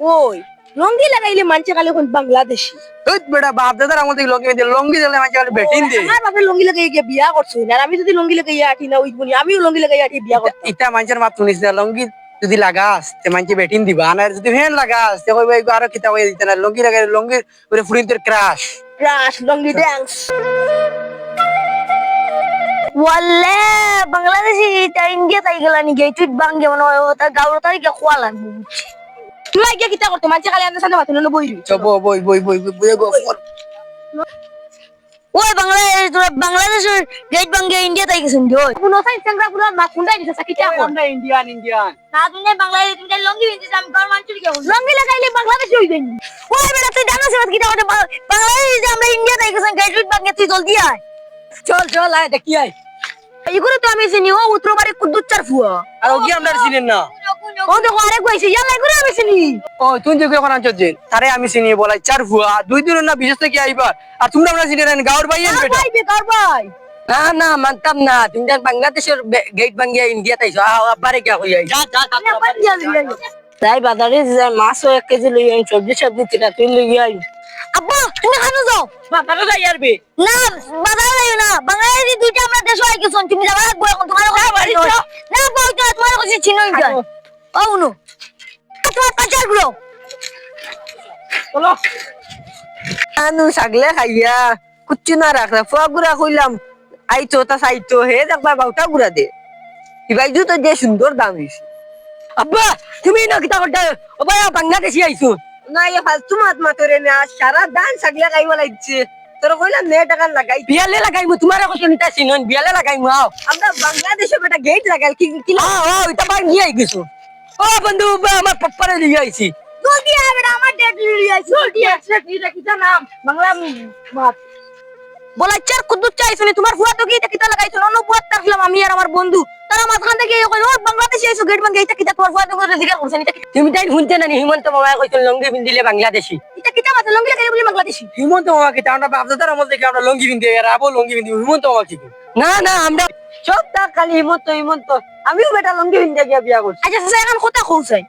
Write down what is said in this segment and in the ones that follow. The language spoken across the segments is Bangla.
ওই লঙ্গি লাগাইলে মানছে কালে কোন বাংলাদেশি? ওই বেটা বাপ দাদার আমাদের লঙ্গি দিলে লঙ্গি দিলে মাঝে কালে বেটিন দে। আমার বাপের লঙ্গি লাগাই গিয়ে বিয়া করছে আর আমি যদি লঙ্গি লাগাই আঠি না উইবনি আমিও লঙ্গি লাগাই আঠি বিয়া করতাম। ইটা মানুষের মাত শুনিস না লঙ্গি যদি লাগাস তে মানুষে বেটিন দিবা আর যদি ফ্যান লাগাস তে কইবা এগো আরও কিতা কইয়া দিতে না লঙ্গি লাগাই লঙ্গি পুরো ফুরিন তোর crush. Crush lungi dance. ওয়াল্লে Bangladeshi India তাই গেলা নি গেট বাঙ্গে মনে হয় তা গাউর তাই কে খোয়া লাগবে তুই গিয়ে কিতা করতো মানছে কালে আন্দাজ সাথে মাথা বই চব বই বই বই বই গো ওই বাংলাদেশ বাংলাদেশের গেট বাঙ্গে ইন্ডিয়া তাই গেছেন ওই। কোনো সাইন সেংরা গুলো মা কুন্ডাই দিছে কিতা কর। আমরা ইন্ডিয়ান ইন্ডিয়ান না তুমি বাংলাদেশ তুমি লঙ্গি বিনতে আমি কার মানচুরি কে লঙ্গি লাগাইলে বাংলাদেশি হই যাই ওই বেটা তুই জানো সে কি কথা বাংলাদেশ যে আমরা ইন্ডিয়া তাই গেছেন গেট বাঙ্গে তুই জলদি আয়। চল চল আয় দেখি আয়। এগুলো তো আমি চিনি ও উত্তরবাড়ি কুদ্দুচ্চার ফুয়া। আর ওগি আমরা চিনেন না। ও দেখো আরেক কইছে ইয়ালা এগুলো আমি চিনি ও তুই যে এখন আনছ তারে আমি চিনি বলাই চার ভুয়া। দুই দিন না বিশেষ থেকে আইবার আর তোমরা আমরা চিনি না গাওর ভাই আন বেটা। ভাই বেকার ভাই। না না মানতাম না। তুমি জান বাংলাদেশের গেট ভাঙ্গিয়া ইন্ডিয়া তাইছো আবারে কে হইয়া যা যা তাই বাজারে মাছ এক কেজি লই আইন সবজি সবজি তিনা তুই লই আই আব্বা তুমি খানো যাও। বাজারে যাই আরবে না বাজার যাই না। বাংলাদেশি দুইটা আমরা দেশ আই গেছন তুমি যাবা লাগবো এখন তোমার কথা বাড়ি না বই তোমার কথা চিনোই যায় গুলো চলো আনু সাগলে খাইয়া কুচ্চু না রাখলা ফুয়া গুড়া কইলাম আইতো তা সাইতো হে দেখবা বাউটা গুড়া দে। ইবাই জুতো যে সুন্দর দাম হইছে। আব্বা তুমি না কিতা করতে? ও ভাই বাংলাদেশি আইছো। না ইয়া ফালতু মাত মাতরে না সারা দান সাগলে খাইবা লাগছে। তোর কইলাম নে টাকা লাগাই বিয়ালে লাগাইমু তোমার কথা নিতা চিনন বিয়ালে লাগাইমু আও। আমরা বাংলাদেশে বেটা গেট লাগাই কি কি আ ও এটা বাই নিয়ে আই গেছো। ও বন্ধু আমার পপ্পারে নিয়ে আইছি। জলদি আয় বেটা আমার ডেট লিয়ে আইছি। জলদি আসলে কি নাম। বাংলা মাত বলা চার কুদ্দুর চাইছো তোমার ফুয়া তো কি কিতা লাগাইছো অন্য বুয়াত থাকলাম আমি আর আমার বন্ধু। তারা মাঝখান থেকে কই ও বাংলাদেশে আইছো গেট বাঙ্গে এটা কিতা তোমার ফুয়া তো করে জিজ্ঞাসা করছেন তুমি তাই শুনতে না হিমন্ত মামা কইছিল লঙ্গি পিন্দিলে বাংলাদেশি। এটা কিতা মাথা লঙ্গি লাগাই বলি বাংলাদেশি? হিমন্ত মামা কি আমরা বাপ দাদার আমল থেকে আমরা লঙ্গি পিন্দি আর আবো লঙ্গি পিন্দি হিমন্ত মামা কি না না আমরা সব তা খালি হিমন্ত হিমন্ত। আমিও বেটা লঙ্গি পিন্দি গিয়া বিয়া করছি আচ্ছা চাচা এখন কথা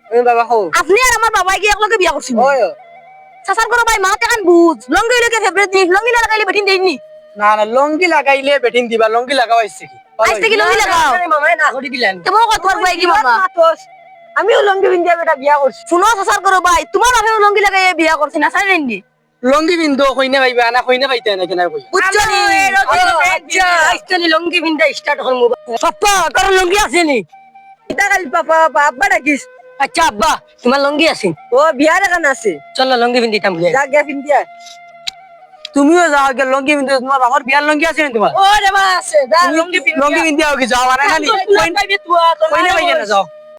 আমি বাবা হো আপনি আর আমার বাবাই গিয়ে একলগে বিয়া করছিল ওই চাচার করো ভাই মাতে কান বুঝ লঙ্গি লগে ফেভারিট জিনিস লঙ্গি না লাগাইলে বেটিন দেইনি না? না লঙ্গি লাগাইলে বেটিন দিবা। লঙ্গি লাগাও আইছে কি? আইছে কি লঙ্গি লাগাও? মামাই না করি দিলেন কেমন কথা তোমার কি মামা? আমিও লঙ্গি পিন্দি বেটা বিয়া করছি শুনো চাচার করো ভাই তোমার বাপে লঙ্গি লাগাই বিয়া করছে না সারি নেননি লঙ্গি পিন্দ কইনা পাইবা না কইনা পাইতে না কেনা কই বুঝছ নি? আচ্ছা। আইছনি লঙ্গি পিন্দা স্টার্ট করমু পাপা কারণ লঙ্গি আছে নি? এটা খালি পাপা আব্বা ডাকিস। আচ্ছা আব্বা তোমার লঙ্গি আছে? ও বিয়ার এখান আছে। চল লঙ্গি পিন্দি তাম যা গিয়া আয়। তুমিও যাও গে লঙ্গি পিন্দি তোমার আমার বিয়ার লঙ্গি আছে নি তোমার? ও রে মা আছে। যা লঙ্গি লঙ্গি পিন্দি আও কি যাও আর খালি পাইবে তুয়া তো কইনা পাইতে না যাও।